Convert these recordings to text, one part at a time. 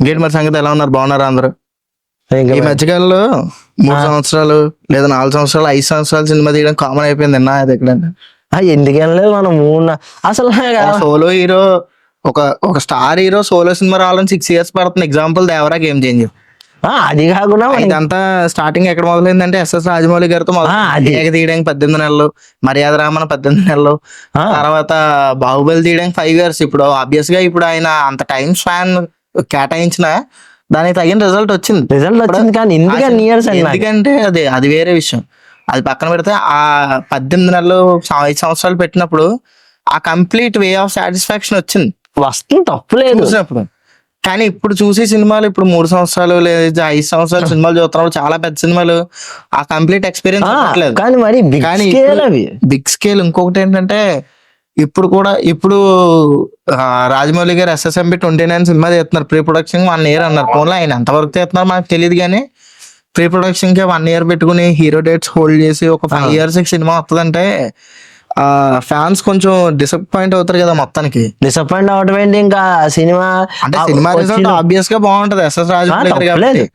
ఇంకేంటి మరి సంగతి? ఎలా ఉన్నారు? బాగున్నారా అందరూ? ఈ మధ్యకాలంలో మూడు. సంవత్సరాలు లేదా నాలుగు సంవత్సరాలు ఐదు సంవత్సరాలు సినిమా తీయడం కామన్ అయిపోయింది నా అది ఎక్కడ ఎందుకనలేదు మనం మూడు అసలు సోలో హీరో ఒక ఒక స్టార్ హీరో సోలో సినిమా రావాలని సిక్స్ ఇయర్స్ పడుతుంది. ఎగ్జాంపుల్ దేవరా గేమ్ చేంజర్ ఆ, అది కాకుండా ఇదంతా స్టార్టింగ్ ఎక్కడ మొదలైందంటే ఎస్ఎస్ రాజమౌళి గారితో. ఏక తీయడానికి పద్దెనిమిది నెలలు మర్యాద రామన పద్దెనిమిది నెలలు తర్వాత బాహుబలి తీయడానికి ఫైవ్ ఇయర్స్ ఇప్పుడు ఆబ్వియస్గా ఇప్పుడు ఆయన అంత టైం స్పాన్ కేటాయించిన దానికి తగిన రిజల్ట్ వచ్చింది. రిజల్ట్ వచ్చింది కానీ ఎందుకని ఇయర్స్? ఎందుకంటే అది అది వేరే విషయం. అది పక్కన పెడితే ఆ పద్దెనిమిది నెలలు ఐదు సంవత్సరాలు పెట్టినప్పుడు ఆ కంప్లీట్ వే ఆఫ్ సాటిస్ఫాక్షన్ వచ్చింది. వస్తుంది తప్పులేదు చూసినప్పుడు. కానీ ఇప్పుడు చూసే సినిమాలు ఇప్పుడు మూడు సంవత్సరాలు లేదా ఐదు సంవత్సరాలు సినిమాలు చూస్తున్నప్పుడు చాలా పెద్ద సినిమాలు ఆ కంప్లీట్ ఎక్స్పీరియన్స్ కానీ మరి కానీ బిగ్ స్కేల్ ఇంకొకటి ఏంటంటే ఇప్పుడు కూడా ఇప్పుడు రాజమౌళి గారు ఎస్ఎస్ఎంబి ట్వంటీ నైన్ సినిమా తీస్తున్నారు. ప్రీ ప్రొడక్షన్ వన్ ఇయర్ అన్నారు. ఫోన్లో ఆయన ఎంతవరకు తీస్తున్నారు మనకు తెలియదు కానీ ప్రీ ప్రొడక్షన్కి వన్ ఇయర్ పెట్టుకుని హీరో డేట్స్ హోల్డ్ చేసి ఒక ఫైవ్ ఇయర్స్ సినిమా వస్తుందంటే ఆ ఫ్యాన్స్ కొంచెం డిసప్పాయింట్ అవుతారు కదా మొత్తానికి. డిసప్పాయింట్ అవడం ఏంటి? ఇంకా సినిమా అంటే సినిమా రిజల్ట్ ఆబ్వియస్గా బాగుంటది. ఎస్ఎస్ రాజమౌళి గారు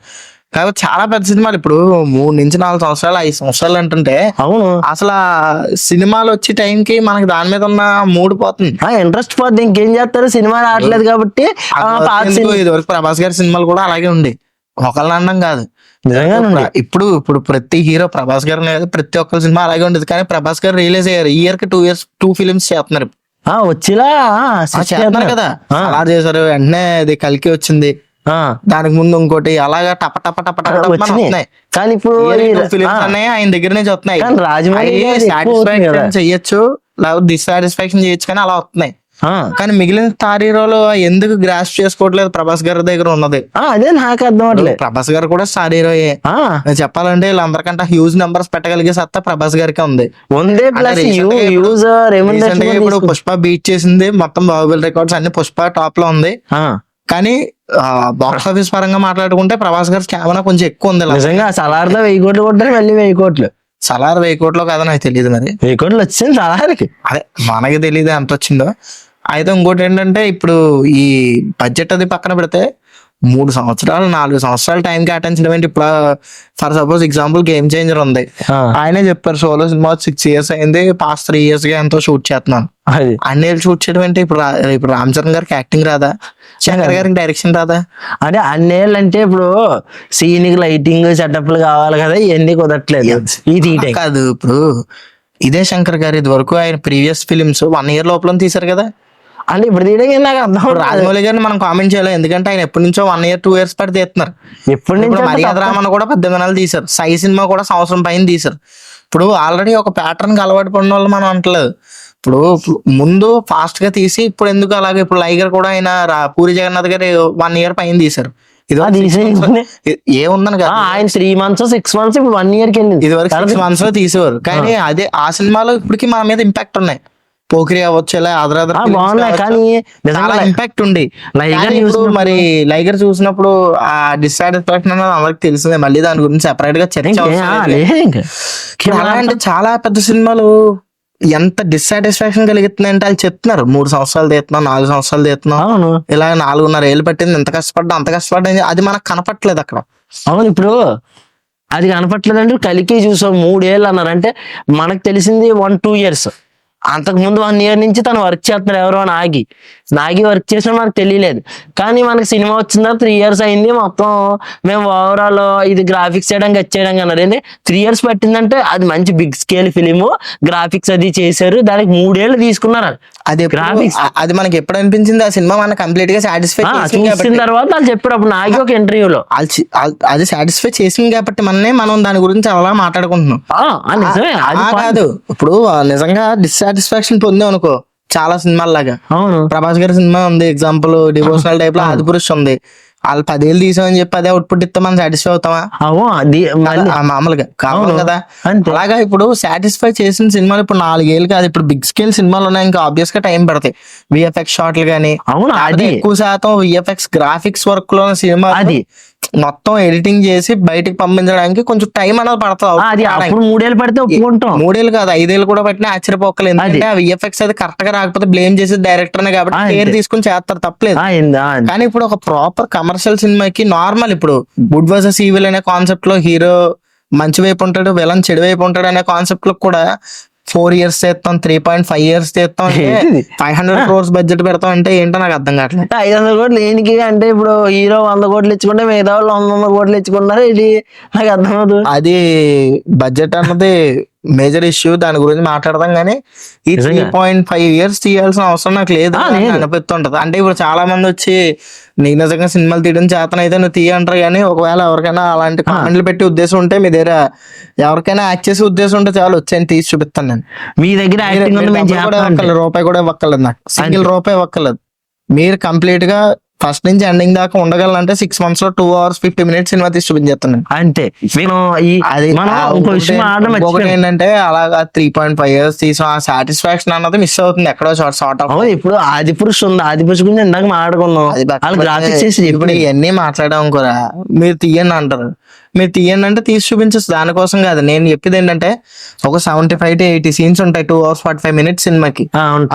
కాబట్టి చాలా పెద్ద సినిమాలు. ఇప్పుడు మూడు నుంచి నాలుగు సంవత్సరాలు ఐదు సంవత్సరాలు అంటుంటే అవును. అసలు సినిమాలు వచ్చే టైంకి మనకి దాని మీద ఉన్న మూడు పోతుంది. ఆ ఇంట్రెస్ట్ పోతే ఇంకేం చేస్తారు? సినిమా రావట్లేదు కాబట్టి ఇదివరకు ప్రభాస్ గారి సినిమాలు కూడా అలాగే ఉండే. ఒకళ్ళని అనడం కాదు. నిజంగానండి. ఇప్పుడు ఇప్పుడు ప్రతి హీరో ప్రభాస్ గారు లేదు ప్రతి ఒక్కరి సినిమా అలాగే ఉండేది. కానీ ప్రభాస్ గారు రిలీజ్ అయ్యారు. ఈ ఇయర్కి టూ ఇయర్స్ టూ ఫిలిమ్స్ చేస్తున్నారు. వచ్చిలా చేస్తున్నారు. కదా. అలా చేశారు. వెంటనే అది కలికి వచ్చింది. దానికి ముందు ఇంకోటి అలాగా టప టప టప టప వచ్చినాయి. కానీ ఇప్పుడు ఫిలిమ్స్ అన్నాయి? ఆయన దగ్గర నుంచి వస్తున్నాయి. కానీ రాజమౌళి చెయ్యొచ్చు లేకపోతే డిస్సాటిస్ఫాక్షన్ చేయొచ్చు కానీ అలా వస్తున్నాయి. కానీ మిగిలిన స్టార్ హీరోలు ఎందుకు గ్రాస్ చేసుకోవట్లేదు? ప్రభాస్ గారి దగ్గర ఉన్నది. అదే నాకు అర్థం అవట్లేదు ప్రభాస్ గారు కూడా స్టార్ హీరోయే చెప్పాలంటే వీళ్ళందరికంటే హ్యూజ్ నెంబర్స్ పెట్టగలిగే సత్తా ప్రభాస్ గారికి ఉంది. ఇప్పుడు పుష్ప బీట్ చేసింది. మొత్తం బాహుబలి రికార్డ్స్ అన్ని పుష్ప టాప్లో ఉంది. కానీ బాక్స్ ఆఫీస్ పరంగా మాట్లాడుకుంటే ప్రభాస్ గారి స్టామినా కొంచెం ఎక్కువ ఉంది నిజంగా సలార్లో వెయ్యి కోట్లు కొట్టారు మళ్ళీ వెయ్యి కోట్లు. సలార్ వెయ్యి కోట్లో కదా నాకు తెలియదు మరి. వెయ్యి కోట్లు వచ్చింది సలార్కి. అదే మనకి తెలియదు ఎంత వచ్చిందో. అయితే ఇంకోటి ఏంటంటే ఇప్పుడు ఈ బడ్జెట్ అది పక్కన పెడితే మూడు సంవత్సరాలు నాలుగు సంవత్సరాలు టైం కేటాయించడం ఏంటి? ఇప్పుడు for suppose example game changer ఉంది. ఆయనే చెప్పారు సోలో సినిమా సిక్స్ ఇయర్స్ అయింది పాస్ట్ త్రీ ఇయర్స్గా ఎంతో షూట్ చేస్తున్నాను. అన్ని షూట్ చేయడం అంటే ఇప్పుడు ఇప్పుడు రామ్ చరణ్ గారికి యాక్టింగ్ రాదా? శంకర్ గారికి డైరెక్షన్ రాదా? అంటే అన్నేళ్ళు అంటే ఇప్పుడు సీనిక్ లైటింగ్ సెటప్లు కావాలి కదా ఇవన్నీ కుదరట్లేదు. తీయటం కాదు ఇప్పుడు ఇదే శంకర్ గారు ఇది వరకు ఆయన ప్రీవియస్ ఫిలిమ్స్ వన్ ఇయర్ లోపల తీశారు కదా? అంటే ఇప్పుడు తీయడం నాకు అర్థం. రాజమౌళి గారిని మనం కామెంట్ చేయాలి. ఎందుకంటే ఆయన ఎప్పటి నుంచో వన్ ఇయర్ టూ ఇయర్స్ పడి తీస్తున్నారు. ఎప్పటి నుంచి మర్యాద రామన్ కూడా పద్దెనిమిది నెలలు తీశారు. సాయి సినిమా కూడా సంవత్సరం పైన తీశారు. ఇప్పుడు ఆల్రెడీ ఒక ప్యాటర్న్కి అలవాటు పడిన వాళ్ళు మనం అంటలేదు. ఇప్పుడు ముందు ఫాస్ట్గా తీసి ఇప్పుడు ఎందుకు అలాగే? ఇప్పుడు లైగర్ కూడా ఆయన పూరి జగన్నాథ్ గారు వన్ ఇయర్ పైన తీశారు. ఏముందని కదా. ఆయన త్రీ మంత్స్ సిక్స్ మంత్స్ ఇప్పుడు వన్ ఇయర్కి ఇది వరకు సిక్స్ మంత్స్లో తీసేవారు. కానీ అదే ఆ సినిమాలో ఇప్పటికి మన మీద ఇంపాక్ట్ ఉన్నాయి. పోకిరి అవ్వచ్చు ఇలా అదర్ కానీ చాలా ఇంపాక్ట్ ఉంది. లైగర్ మరి లైగర్ చూసినప్పుడు ఆ డిస్సాటిస్ఫాక్షన్ అనేది అందరికి తెలిసిందే మళ్ళీ దాని గురించి సెపరేట్గా చర్చ ఎలా అంటే చాలా పెద్ద సినిమాలు ఎంత డిస్సాటిస్ఫాక్షన్ కలుగుతుంది అంటే వాళ్ళు చెప్తున్నారు. మూడు సంవత్సరాలు తీస్తున్నాం నాలుగు సంవత్సరాలు తీస్తున్నాం. ఇలా నాలుగున్నర ఏళ్ళు పట్టింది ఎంత కష్టపడ్డా అంత కష్టపడ్డా అది మనకు కనపట్లేదు అక్కడ. అవును ఇప్పుడు అది కనపట్లేదంటే కలికి చూసాం మూడేళ్ళు అన్నారు అంటే మనకు తెలిసింది వన్ టూ ఇయర్స్ అంతకు ముందు వన్ ఇయర్ నుంచి తను వర్క్ చేస్తున్నారు ఎవరో నాగి. నాగి వర్క్ చేసినా మనకు తెలియలేదు. కానీ మనకి సినిమా వచ్చిందా త్రీ ఇయర్స్ అయింది మొత్తం మేము ఓవరాల్ ఇది గ్రాఫిక్స్ చేయడానికి వచ్చేయడం అన్నారు. ఏంటి త్రీ ఇయర్స్ పట్టిందంటే అది మంచి బిగ్ స్కేల్ ఫిలిం గ్రాఫిక్స్ అది చేశారు దానికి మూడేళ్ళు తీసుకున్నారు అది. ఆ- అది మనకి ఎప్పుడు అనిపించింది? ఆ సినిమా మనకి కంప్లీట్గా సాటిస్ఫై చూసిన తర్వాత వాళ్ళు చెప్పారు అప్పుడు నాగి ఒక ఇంటర్వ్యూలో అది సాటిస్ఫై చేసింది కాబట్టి మననే మనం దాని గురించి అలా మాట్లాడుకుంటున్నాం. కాదు. ఇప్పుడు నిజంగా డిస్సాటిస్ఫాక్షన్ పొందాం అనుకో. చాలా సినిమాల్లాగా. అవును. ప్రభాస్ గారి సినిమా ఉంది. ఎగ్జాంపుల్ డివోషనల్ టైప్లో ఆది పురుష్ ఉంది. వాళ్ళు పదేళ్ళు తీసామని చెప్పి అదే అవుట్పుట్ ఇస్తే మనం సాటిస్ఫై అవుతామా? మామూలుగా కావాలి. కదా. అలాగా ఇప్పుడు సాటిస్ఫై చేసిన సినిమాలు ఇప్పుడు నాలుగేళ్ళు కాదు. ఇప్పుడు బిగ్ స్కేల్ సినిమాలు ఉన్నాయి. ఇంకా ఆబ్వియస్గా టైం పడతాయి. విఎఫ్ఎక్స్ షాట్లు గానీ అవును అది అది. ఎక్కువ శాతం విఎఫ్ఎక్స్ గ్రాఫిక్స్ వర్క్లో సినిమా అది. మొత్తం ఎడిటింగ్ చేసి బయటికి పంపించడానికి కొంచెం టైం అనేది పడుతుంది. ఆ, అది అప్పుడు మూడేళ్ళు పడితే ఒప్పుకుంటాం. మూడేళ్ళు కాదు ఐదేళ్ళు కూడా పట్టినా ఆశ్చర్యపోకలేదు. ఎందుకంటే ఆ విఎఫ్ఎక్స్ అది కరెక్ట్గా రాకపోతే బ్లేమ్ చేసి డైరెక్టర్ కాబట్టి అంతే. తీసుకుని చేస్తారు తప్పలేదు. కానీ ఇప్పుడు ఒక ప్రాపర్ కమర్షియల్ సినిమాకి నార్మల్ ఇప్పుడు గుడ్ వర్సెస్ ఈవిల్ అనే కాన్సెప్ట్లో హీరో మంచి వైపు ఉంటాడు విలన్ చెడు వైపు ఉంటాడు అనే కాన్సెప్ట్లో కూడా ఫోర్ ఇయర్స్ చేస్తాం త్రీ పాయింట్ ఫైవ్ ఇయర్స్ చేస్తాం? ఫైవ్ హండ్రెడ్ క్రోర్స్ బడ్జెట్ పెడతాం అంటే ఏంటో నాకు అర్థం కావట్లేదు. ఐదు వందల కోట్లు దేనికి అంటే ఇప్పుడు హీరో వంద కోట్లు ఇచ్చుకుంటే మిగతా వాళ్ళు వంద వంద కోట్లు ఇచ్చుకున్నారు ఇది నాకు అర్థమవుతుంది అది బడ్జెట్ అన్నది మేజర్ ఇష్యూ దాని గురించి మాట్లాడదాం కానీ ఈ త్రీ. పాయింట్ ఫైవ్ ఇయర్స్ తీయాల్సిన అవసరం నాకు లేదు. అనిపిస్తుంటది. అంటే ఇప్పుడు చాలా మంది వచ్చి నీకు నిజంగా సినిమాలు తీయడం చేతన అయితే నువ్వు తీయ అంటారు కానీ ఒకవేళ ఎవరికైనా అలాంటి కామెంట్లు పెట్టే ఉద్దేశం ఉంటే మీ దగ్గర ఎవరికైనా యాక్ట్ చేసే ఉద్దేశం ఉంటే చాలు వచ్చాయని తీసి చూపిస్తాను నేను. మీ దగ్గర రూపాయి కూడా ఇవ్వక్కర్లేదు నాకు. సింగిల్. రూపాయి ఇవ్వక్కర్లేదు మీరు కంప్లీట్గా ఫస్ట్ నుంచి ఎండింగ్ దాకా ఉండగలంటే సిక్స్ మంత్స్లో two hours fifty minutes cinema తీసి చూపించేస్తాను నేను. అంతే. మేము ఈ అది మనం ఆ ఇంకో ఇంకొకటి- విషయం ఆడడం ఇంకొకటి మర్చిపోయాం ఏంటంటే అలాగా త్రీ పాయింట్ ఫైవ్ ఇయర్స్ తీసాం ఆ సాటిస్ఫాక్షన్ అన్నది మిస్ అవుతుంది ఎక్కడో షార్ట్ షార్ట్ అవును ఇప్పుడు ఆది పురుష్ ఉంది. ఆది పురుష్ గురించి ఇందాక మాట్లాడుకున్నాం. గ్రాఫిక్స్ చేసి ఇప్పుడు ఇప్పుడు ఇవన్నీ మాట్లాడాం కూడా మీరు తీయండి అంటారు. మీరు తీయండి అంటే తీసి చూపించచ్చు. దానికోసం కాదు. నేను చెప్పేది ఏంటంటే ఒక seventy five to eighty scenes ఉంటాయి two hours forty five minutes సినిమాకి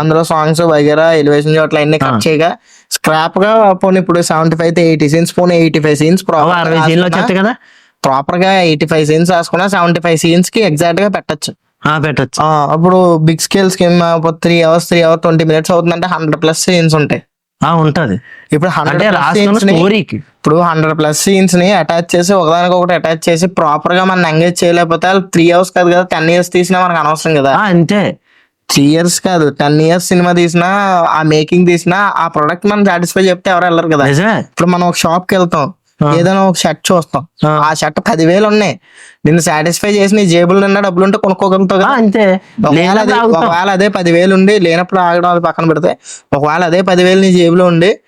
అందులో సాంగ్స్ వగేరా ఎలివేషన్ చోట్ల అన్ని కట్ చేయగా స్క్రాప్గా పోనీ ఇప్పుడు seventy five to eighty scenes పోనీ ఎయిటీ ఫైవ్ సీన్స్ వచ్చేస్తాయి కదా ప్రాపర్గా ఎయిటీ ఫైవ్ సీన్స్ రాసుకున్నా సెవెంటీ ఫైవ్ సీన్స్కి ఎగ్జాక్ట్గా పెట్టచ్చు. ఆ, పెట్టొచ్చు. అప్పుడు big scale scheme three hours three hours twenty minutes అవుతుందంటే హండ్రెడ్ ప్లస్ సీన్స్ ఉంటాయి. ఉంటది. ఇప్పుడు అంటే హండ్రెడ్ రాసుకున్న స్టోరీకి ఇప్పుడు హండ్రెడ్ ప్లస్ సీన్స్ని అటాచ్ చేసి ఒకదానికి ఒకటి అటాచ్ చేసి ప్రాపర్గా మనం ఎంగేజ్ చేయలేకపోతే త్రీ అవర్స్ కాదు కదా టెన్ ఇయర్స్ తీసినా మనకు అనవసరం కదా. అంతే. త్రీ ఇయర్స్ కాదు టెన్ ఇయర్స్ సినిమా తీసినా ఆ మేకింగ్ తీసినా ఆ ప్రొడక్ట్ మనం సాటిస్ఫై చెప్తే ఎవరు వెళ్ళరు కదా. ఇప్పుడు మనం ఒక షాప్కి వెళ్తాం. ఏదైనా ఒక షర్ట్ చూస్తాం. ఆ. షర్ట్ పదివేలు ఉన్నాయి. నిన్ను సాటిస్ఫై చేసి నీ జేబులు నిన్న డబ్బులు ఉంటే కొనుక్కోగలుగుతావు అంతే. ఒకవేళ అది-. ఒకవేళ అదే పదివేలు ఉండి లేనప్పుడు ఆగడం అది పక్కన పెడితే ఒకవేళ అదే పదివేలు నీ జేబులో ఉండి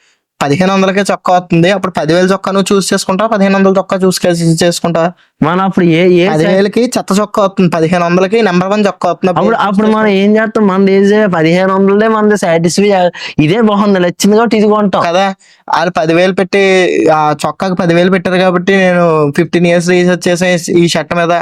పదిహేను వందలకే చొక్కా వస్తుంది. అప్పుడు పదివేలు చొక్కా నువ్వు చూస్ చేసుకుంటావు? పదిహేను వందల చొక్కా చూస్ చేసుకుంటావా? మనం అప్పుడు ఏ ఏ పదివేలకి చెత్త చొక్కా వస్తుంది పదిహేను వందలకి నెంబర్ వన్ చొక్కా వస్తుంది అప్పుడు అప్పుడు మనం ఏం చేస్తాం? మన ఏజ్ పదిహేను వందలే మన సాటిస్ఫై ఇదే బాగుంది. నచ్చింది కాబట్టి ఇది కొంటాం. కదా? వాళ్ళు పదివేలు పెట్టి ఆ చొక్కాకి పదివేలు పెట్టారు కాబట్టి నేను ఫిఫ్టీన్ ఇయర్స్ రీసెర్చ్ చేసే ఈ షర్ట్ మీద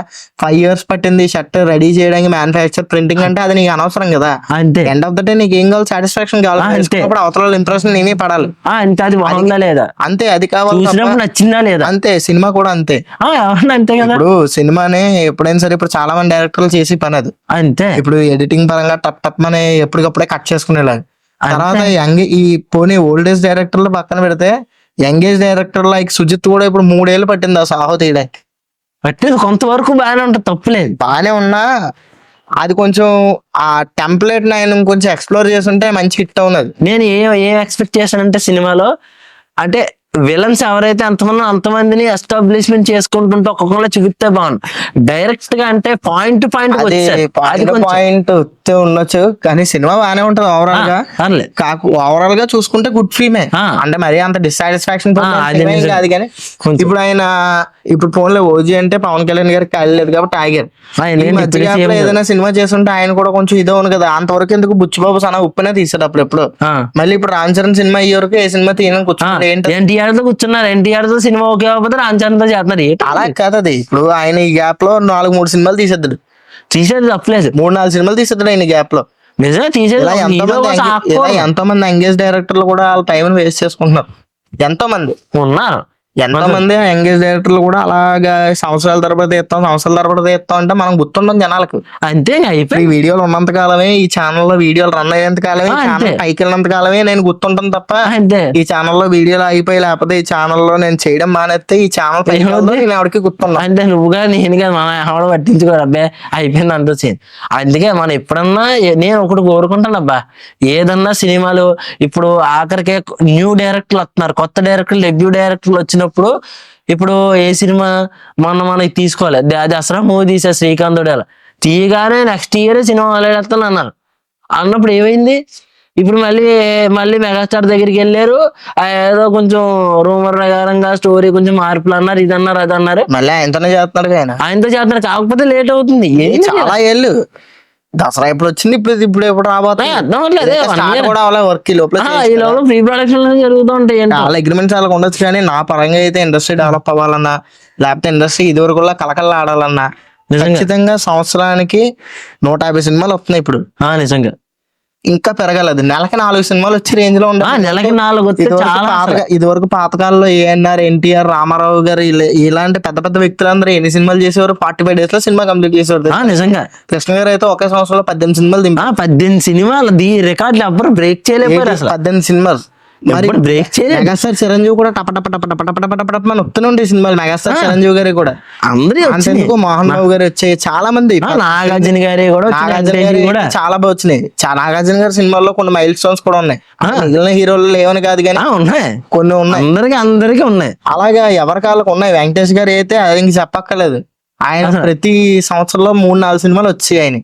ఫైవ్ ఇయర్స్ పట్టింది. ఈ షర్ట్ రెడీ చేయడానికి మ్యానుఫ్యాక్చర్ ప్రింటింగ్ అంటే అది నీకు అనవసరం కదా? అంతే. ఎండ్ ఆఫ్ ద డే నీకు ఏం కావాలి? సాటిస్ఫాక్షన్ కావాలి. అప్పుడు అవతల ఇంప్రెషన్ నేనే పడాలి. ఆ, అంతే. అది బాగుందా లేదా? అంతే. అది కావాలి నచ్చిందా లేదా? అంతే. సినిమా కూడా అంతే. అంతే కదా? ఇప్పుడు సినిమాని ఎప్పుడైనా సరే ఇప్పుడు చాలా మంది డైరెక్టర్లు చేసి పని అది. అంతే. ఇప్పుడు ఎడిటింగ్ పరంగా టప్ టప్ అని ఎప్పటికప్పుడే కట్ చేసుకునేలాగా. తర్వాత యంగ్ ఈ పోనీ ఓల్డ్ ఏజ్ డైరెక్టర్లు పక్కన పెడితే young age director like Sujeeth కూడా ఇప్పుడు మూడేళ్ళు పట్టింది ఆ సాహో తీయడానికి. పట్టేది కొంతవరకు బాగానే ఉంటుంది తప్పులేదు. బానే ఉన్నా అది కొంచెం ఆ టెంప్లెట్ నేను కొంచెం ఎక్స్ప్లోర్ చేస్తుంటే మంచి హిట్ అవునది. నేను ఏ ఏం ఎక్స్పెక్ట్ చేశానంటే సినిమాలో అంటే విలన్స్ ఎవరైతే అంతమంది అంతమందిని ఎస్టాబ్లిష్మెంట్ చేసుకుంటుంటే ఒక్కొక్కరు చూపిస్తే బాగుంది డైరెక్ట్గా అంటే పాయింట్ పాయింట్ పాయింట్ పాయింట్ ఉండొచ్చు కానీ సినిమా బానే ఉంటది ఓవరాల్గా. కాకు ఓవరాల్గా చూసుకుంటే గుడ్ ఫిల్మే. అంటే మరీ అంత డిస్సాటిస్ఫాక్షన్. కాదు కానీ. ఇప్పుడు ఆయన ఇప్పుడు ఫోన్లో ఓజీ అంటే పవన్ కళ్యాణ్ గారికి కాలేదు కాబట్టి సేమ్ ఏదైనా సినిమా చేస్తుంటే ఆయన కూడా కొంచెం ఇదే ఉంది కదా. అంతవరకు ఎందుకు బుచ్చిబాబు సన ఉప్పునే తీసాడు అప్పుడు ఎప్పుడు. మళ్ళీ ఇప్పుడు రామ్ చరణ్ సినిమా అయ్యే వరకు ఏ సినిమా తీయని కూర్చుంటారు ఏంటి? ఎన్టీఆర్తో కూర్చున్నారు. ఎన్టీఆర్తో సినిమా ఓకే అవ్వకపోతే రాంచరణ్తో చేస్తున్నారు? అలా కాదు అది. ఇప్పుడు ఆయన ఈ గ్యాప్లో నాలుగు మూడు సినిమాలు తీసేద్దాడు. తీసేది తప్పలేదు మూడు నాలుగు సినిమాలు తీసేద్దాడు ఆయన గ్యాప్లో. నిజమే తీసేది. ఎంతో మంది ఎంగేజ్ డైరెక్టర్లు కూడా వాళ్ళ టైం వేస్ట్ చేసుకుంటున్నారు. ఎంతో మంది ఉన్నారు. ఎంతో మంది ఎంగేజ్ డైరెక్టర్లు కూడా అలాగా సంవత్సరాల తరబడి తీస్తాం సంవత్సరాల తరబడి తీస్తాం అంటే మనం గుర్తుండం జనాలకు. అంతే అయిపోయి వీడియోలు ఉన్నంత కాలమే ఈ ఛానల్లో వీడియోలు రన్ అయ్యేంత కాలమే. ఛానల్ పైకి వెళ్ళినంత కాలమే నేను గుర్తుంటాను తప్ప అంతే. ఈ ఛానల్లో వీడియోలు అయిపోయి లేకపోతే ఈ ఛానల్లో నేను చేయడం మానేస్తే ఈ ఛానల్ పైకి నేను ఎవరికి గుర్తున్నా అంటే నువ్వుగా నేనుగా మనం ఎవడ అబ్బాయి అయిపోయింది అంత సీన్ అందుకే మనం ఎప్పుడన్నా నేను ఒకటి కోరుకుంటాను అబ్బా. ఏదన్నా సినిమాలు ఇప్పుడు ఆఖరికే న్యూ డైరెక్టర్లు వస్తున్నారు కొత్త డైరెక్టర్లు డెబ్యూ డైరెక్టర్లు వచ్చినప్పుడు ఇప్పుడు ఏ సినిమా మొన్న మనకి తీసుకోవాలి? దసరా మూవీ తీసా శ్రీకాంత్ అలా. తీయగానే నెక్స్ట్ ఇయర్ సినిమా మొదలెడతాను అన్నారు. అన్నప్పుడు ఏమైంది? ఇప్పుడు మళ్ళీ మళ్ళీ మెగాస్టార్ దగ్గరికి వెళ్ళారు. ఆ ఏదో కొంచెం రూమర్ ప్రకారంగా స్టోరీ కొంచెం మార్పులు అన్నారు ఇది అన్నారు అది అన్నారు. మళ్ళీ ఆయనతోనే చేస్తున్నాడు ఆయన. ఆయనతో చేస్తున్నారు. కాకపోతే లేట్ అవుతుంది. చాలా ఏళ్ళు. దసరా ఇప్పుడు వచ్చింది? ఇప్పుడు ఇప్పుడు ఎప్పుడు అర్థం వర్క్ ఈ లోపల ఈ లోపల ప్రీ ప్రొడక్షన్ జరుగుతూ ఉంటాయి ఏంటో. చాలా అగ్రిమెంట్స్ అలా ఉండొచ్చు కానీ నా పరంగా అయితే ఇండస్ట్రీ డెవలప్ అవ్వాలన్నా లేకపోతే ఇండస్ట్రీ ఇదివరకు కలకల్లా ఆడాలన్నా. ఖచ్చితంగా సంవత్సరానికి నూట యాభై సినిమాలు వస్తున్నాయి ఇప్పుడు. ఆ నిజంగా. ఇంకా పెరగలేదు నెలకి నాలుగు సినిమాలు వచ్చి రేంజ్లో ఉండాలి. నెలకి నాలుగు చాలా పాత అసలు. ఇదివరకు పాతకాలంలో ఏఎన్ఆర్ ఎన్టీఆర్ రామారావు గారు ఇలా- ఇలాంటి పెద్ద పెద్ద వ్యక్తులందరూ ఎన్ని సినిమాలు చేసేవారు? ఫార్టీ ఫైవ్ డేస్లో సినిమా కంప్లీట్ చేసేవారు నిజంగా. కృష్ణ గారు అయితే ఒకే సంవత్సరంలో పద్దెనిమిది సినిమాలు ఆ దింపారు పద్దెనిమిది సినిమాలు దీ రికార్డులు ఎవ్వరు బ్రేక్ చేయలేకపోయారు అసలు. పద్దెనిమిది సినిమాలు? మరి బ్రేక్ చేయలేదు. మెగాస్టార్ చిరంజీవి కూడా టప టప టప టప టప టప టప అని వస్తూనే ఉండే సినిమాలు. మెగాస్టార్ చిరంజీవి గారి కూడా. అందరూ అంతెందుకు మోహన్ బాబు గారు వచ్చాయి చాలా మంది నాగార్జున గారి కూడా నాగార్జున గారి కూడా. చాలా బాగా వచ్చినాయి. నాగార్జున గారి సినిమాల్లో కొన్ని మైల్ స్టోన్స్ కూడా ఉన్నాయి. మిగిలిన హీరోలు లేవని కాదు కానీ ఉన్నాయి. కొన్ని ఉన్నాయి. అందరికి అందరికి ఉన్నాయి. అలాగా ఎవరి కాళ్ళకు ఉన్నాయి? వెంకటేష్ గారు అయితే అది ఇంక చెప్పక్కర్లేదు. ఆయన. ప్రతి సంవత్సరంలో మూడు నాలుగు సినిమాలు వచ్చాయి ఆయన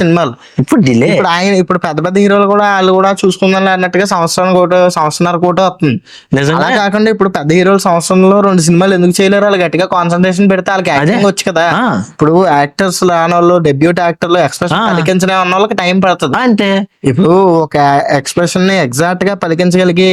సినిమాలు. ఇప్పుడు డిలే ఇప్పుడు ఆయన ఇప్పుడు పెద్ద పెద్ద హీరోలు కూడా వాళ్ళు కూడా చూసుకుందాం అన్నట్టుగా సంవత్సరానికి ఒకటి సంవత్సరాల కోట వస్తుంది. నిజంగా. అలా కాకుండా ఇప్పుడు పెద్ద హీరోలు సంవత్సరంలో రెండు సినిమాలు ఎందుకు చేయలేరు? వాళ్ళు గట్టిగా కాన్సన్ట్రేషన్ పెడితే వాళ్ళకి యాక్టింగ్ వచ్చు కదా. ఇప్పుడు యాక్టర్స్ లాన వాళ్ళు డెబ్యూట్ యాక్టర్లు ఎక్స్ప్రెషన్. పలికించడం అన్న వాళ్ళకి టైం పడుతుంది. అంతే. ఇప్పుడు ఒక ఎక్స్ప్రెషన్ని ఎగ్జాక్ట్గా పలికించగలిగి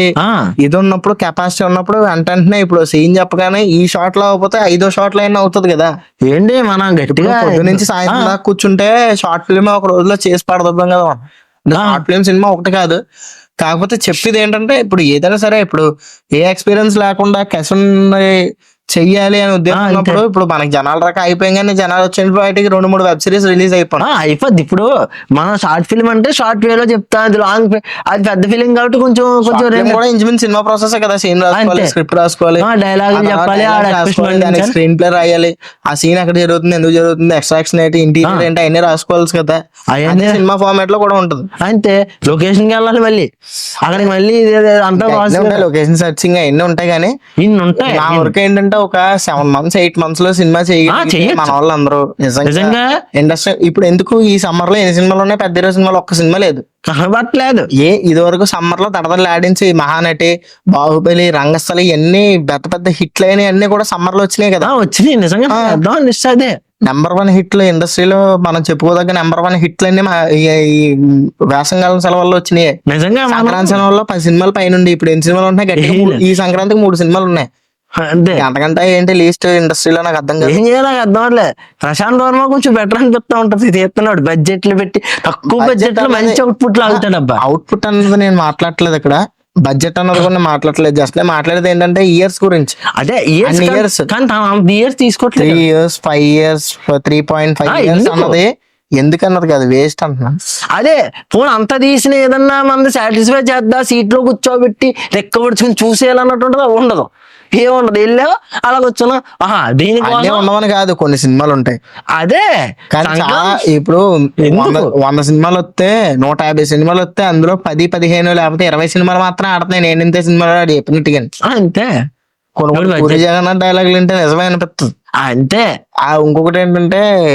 ఇది ఉన్నప్పుడు కెపాసిటీ ఉన్నప్పుడు వెంటనే ఇప్పుడు సీన్ చెప్పగానే ఈ షాట్లో అయిపోతే ఐదో షాట్లో అయినా అవుతుంది కదా. ఏంటి మనం గట్టిగా నుంచి సాయంత్రం దాకా కూర్చుంటే షార్ట్ ఫిల్మ్ ఒక రోజులో చేసి పడతాం కదా. షార్ట్ ఫిల్మ్ సినిమా ఒకటి కాదు కాకపోతే చెప్పేది ఏంటంటే ఇప్పుడు ఏదైనా సరే ఇప్పుడు ఏ ఎక్స్పీరియన్స్ లేకుండా కెసన్ చెయ్యాలి అనే ఉద్దేశం ఇప్పుడు మనకి జనాల రకం అయిపోయింగానే జనాలు వచ్చిన బయటికి రెండు మూడు వెబ్ సిరీస్ రిలీజ్ అయిపోయినాయి. ఆ, అయిపోద్ది. ఇప్పుడు మనం షార్ట్ ఫిల్మ్ అంటే షార్ట్ వేలో చెప్తా అది లాంగ్ అది పెద్ద ఫిలిం కాబట్టి కొంచెం కొంచెం కూడా ఇంచుమించు సినిమా ప్రాసెస్ కదా. సీన్ రాసుకోవాలి. స్క్రిప్ట్ రాసుకోవాలి. dialogue చెప్పాలి, ఇచ్చాలి. స్క్రీన్ ప్లే రాయాలి. ఆ సీన్ ఎక్కడ జరుగుతుంది ఎందుకు జరుగుతుంది ఎక్స్ట్రాక్షన్ ఏంటి ఇంటీరియర్. ఏంటి అన్ని రాసుకోవాలి కదా. అవన్నీ- సినిమా ఫార్మాట్లో కూడా ఉంటుంది. అంతే. లొకేషన్కి వెళ్ళాలి మళ్ళీ. అక్కడికి మళ్ళీ అంతా లొకేషన్ సర్చింగ్ అవన్నీ ఉంటాయి? కానీ ఇన్ని ఉంటాయి నా వరకు ఏంటంటే ఒక సెవెన్ మంత్స్ ఎయిట్ మంత్స్లో సినిమా చేయగలిగితే చెయ్యొచ్చు. మన వాళ్ళందరూ నిజంగా నిజంగా. ఇండస్ట్రీ ఇప్పుడు ఎందుకు ఈ సమ్మర్లో ఎన్ని సినిమాలు ఉన్నాయి పెద్ద హీరో సినిమాలు ఒక్క సినిమా లేదు? కనబట్టలేదు ఏ ఇది వరకు సమ్మర్లో తడతలు ఆడించి మహానటి బాహుబలి రంగస్థలి ఇవన్నీ పెద్ద పెద్ద హిట్లు అయినాయి అన్ని కూడా సమ్మర్లో వచ్చినాయి కదా. వచ్చినాయి. నిజంగా అదే. నెంబర్ వన్ హిట్లు ఇండస్ట్రీలో మనం చెప్పుకోదగ్గ నెంబర్ వన్ హిట్లు అన్ని ఈ వేసంకాలం సెలవుల్లో వచ్చినాయి. నిజంగా సంక్రాంతి సెలవుల్లో పది సినిమాలు పైన ఇప్పుడు ఎన్ని సినిమాలు ఉన్నాయి ఈ సంక్రాంతికి మూడు సినిమాలు ఉన్నాయి. అంతే. అంతకంటే ఏంటి లీస్ట్ ఇండస్ట్రీలో నాకు అర్థం కాదు. ఏం చేయాలి నాకు అర్థం అవ్వట్లే ప్రశాంత్ వర్మ కొంచెం బెటర్ అనిపిస్తా ఉంటది. ఇది ఎత్తున్నాడు బడ్జెట్లు పెట్టి తక్కువ బడ్జెట్లో మంచి అవుట్పుట్ లాగుతాడు అబ్బా. అవుట్పుట్ అన్నది నేను మాట్లాడట్లేదు ఇక్కడ. బడ్జెట్ అన్నది కూడా నేను మాట్లాడట్లేదు. జస్ట్ నేను మాట్లాడేది ఏంటంటే ఇయర్స్ గురించి. అదే ఇయర్స్ years. కానీ ఇయర్స్ త్రీ తీసుకోవట్లేదు years five years three point five years? అన్నది ఎందుకన్నది కాదు. వేస్ట్ అంటున్నా. అదే ఫోన్ అంతా తీసిన ఏదన్నా మన సాటిస్ఫై చేద్దా? సీట్లో కూర్చోబెట్టి లెక్క పడుచుకుని చూసేయాలన్నట్టు ఉండదు. ఏముండదు? వెళ్ళావు అలా కూర్చున్నా. ఆహా అన్నీ ఉండవని కాదు కొన్ని సినిమాలు ఉంటాయి. అదే కానీ సంక్రాంతి- ఇప్పుడు? వంద వంద సినిమాలు వస్తే నూట యాభై సినిమాలు వస్తే అందులో పది పదిహేను లేకపోతే ఇరవై సినిమాలు మాత్రం ఆడుతున్నాయి. నేను ఇంతే సినిమాలు ఆడి చెప్పినట్టుగా అంతే. ఎవడు budget? పూరి జగన్నాథ్ డైలాగులు వింటే నిజమే అనిపిస్తుంది అంతే. ఆ ఇంకొకటి ఏంటంటే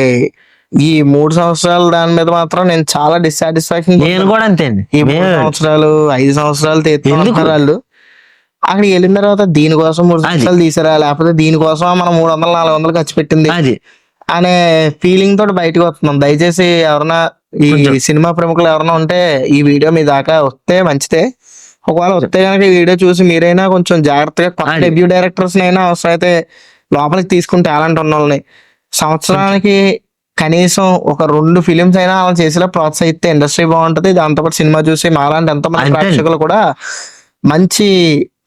ఈ మూడు సంవత్సరాలు దాని మీద మాత్రం నేను చాలా డిస్సాటిస్ఫాక్షన్ నేను కూడా అంతే అండి. ఈ మూడు సంవత్సరాలు ఐదు సంవత్సరాలు? తీస్తున్నారు వాళ్ళు. అక్కడికి వెళ్ళిన తర్వాత దీనికోసం మూడు. సంవత్సరాలు తీసారా లేకపోతే దీనికోసం మనం మూడు వందలు నాలుగు వందలు ఖర్చు పెట్టింది అది అనే ఫీలింగ్ తోటి బయటకు వస్తున్నాం దయచేసి ఎవరన్నా ఈ. సినిమా ప్రముఖులు ఎవరన్నా ఉంటే ఈ వీడియో మీ దాకా వస్తే మంచిదే ఒకవేళ వస్తే కనుక ఈ వీడియో చూసి మీరైనా కొంచెం జాగ్రత్తగా కొత్త. డెబ్యూ డైరెక్టర్స్ అయినా అవసరమైతే లోపలికి తీసుకుని టాలెంట్ ఉన్న వాళ్ళని సంవత్సరానికి కనీసం ఒక రెండు ఫిలిమ్స్ అయినా అలా చేసేలా ప్రోత్సహిస్తే ఇండస్ట్రీ బాగుంటది దాంతోపాటు సినిమా చూసి మాలాంటి ఎంతో మంది. ప్రేక్షకులు కూడా మంచి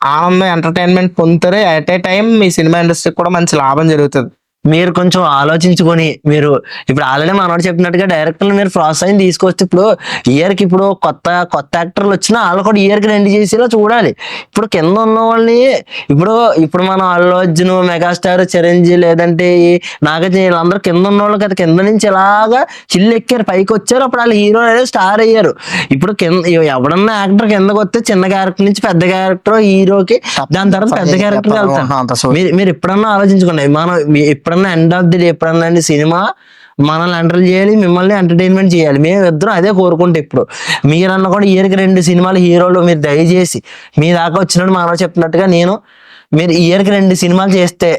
ఆనందం ఎంటర్టైన్మెంట్ పొందుతారు. అట్ ఏ టైం మీ సినిమా ఇండస్ట్రీకి కూడా మంచి లాభం జరుగుతుంది. మీరు కొంచెం ఆలోచించుకొని మీరు ఇప్పుడు ఆల్రెడీ మనోడు చెప్పినట్టుగా డైరెక్టర్లు మీరు ప్రోత్సాహం తీసుకొస్తే ఇప్పుడు ఇయర్కి ఇప్పుడు కొత్త కొత్త యాక్టర్లు వచ్చినా వాళ్ళు కూడా ఇయర్కి రెండు చేసేలా చూడాలి. ఇప్పుడు కింద ఉన్న వాళ్ళని ఇప్పుడు ఇప్పుడు మనం అల్లు అర్జున్ మెగాస్టార్ చిరంజీవి లేదంటే నాగార్జున వీళ్ళందరూ కింద ఉన్న వాళ్ళు కదా కింద నుంచి ఇలాగా చిల్లు ఎక్కారు పైకి వచ్చారు అప్పుడు వాళ్ళు హీరో అనేది స్టార్ అయ్యారు. ఇప్పుడు కింద ఎవడన్నా యాక్టర్ కిందకి వస్తే చిన్న క్యారెక్టర్ నుంచి పెద్ద క్యారెక్టర్ హీరోకి దాని తర్వాత పెద్ద క్యారెక్టర్ వెళ్తారు మీరు మీరు ఎప్పుడన్నా ఆలోచించుకోండి. మనం మీ- ఎప్పుడన్నా ఎండ్ ఆఫ్ ది డే ఎప్పుడన్నా అండి సినిమా మనల్ని ఎంటర్ చేయాలి మిమ్మల్ని ఎంటర్టైన్మెంట్ చేయాలి. మేము ఇద్దరం అదే కోరుకుంటే ఇప్పుడు. మీరన్నా కూడా ఇయర్కి రెండు సినిమాలు హీరోలు మీరు దయచేసి మీ దాకా వచ్చినట్టు మనం చెప్పినట్టుగా నేను మీరు ఇయర్కి రెండు సినిమాలు చేస్తే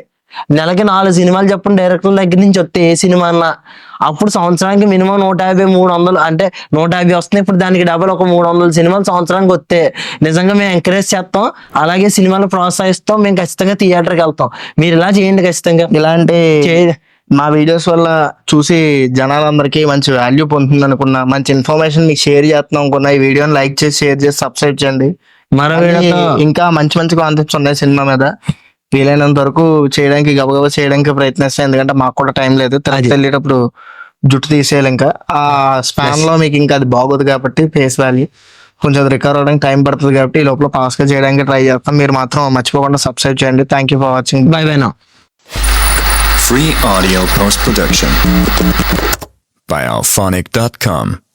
నెలకి నాలుగు సినిమాలు చెప్పండి డైరెక్టర్ల దగ్గర నుంచి వస్తే ఏ సినిమా అన్నా. అప్పుడు సంవత్సరానికి మినిమం నూట యాభై మూడు వందలు అంటే నూట యాభై వస్తున్నాయి. ఇప్పుడు దానికి డబల్ ఒక మూడు వందల సినిమాలు సంవత్సరానికి వస్తే. నిజంగా మేము ఎంకరేజ్ చేస్తాం. అలాగే సినిమాలు ప్రోత్సహిస్తాం. మేము ఖచ్చితంగా థియేటర్కి వెళ్తాం. మీరు ఇలా చేయండి ఖచ్చితంగా. ఇలాంటి మా వీడియోస్ వల్ల చూసి జనాలందరికీ మంచి వాల్యూ పొందుతుంది అనుకున్నా మంచి ఇన్ఫర్మేషన్ మీకు షేర్ చేస్తున్నాం అనుకున్నా ఈ వీడియోని లైక్ చేసి షేర్ చేసి సబ్స్క్రైబ్ చేయండి. మరో ఇంకా మంచి మంచి కాన్సెప్ట్స్ ఉన్నాయి సినిమా మీద. వీలైనంత వరకు చేయడానికి గబగబా చేయడానికి ప్రయత్నిస్తాం ఎందుకంటే మాకు కూడా టైం లేదు. అది. వెళ్ళేటప్పుడు జుట్టు తీసేయాలి ఇంకా. ఆ స్పాన్లో మీకు ఇంకా అది బాగోదు కాబట్టి ఫేస్ వాల్యూ కొంచెం రికవర్ అవడానికి టైం పడుతుంది కాబట్టి ఈ లోపల పాస్గా చేయడానికి ట్రై చేస్తాం. మీరు మాత్రం మర్చిపోకుండా సబ్స్క్రైబ్ చేయండి. Thank you for watching bye bye నా Free audio post production by alphonic.com.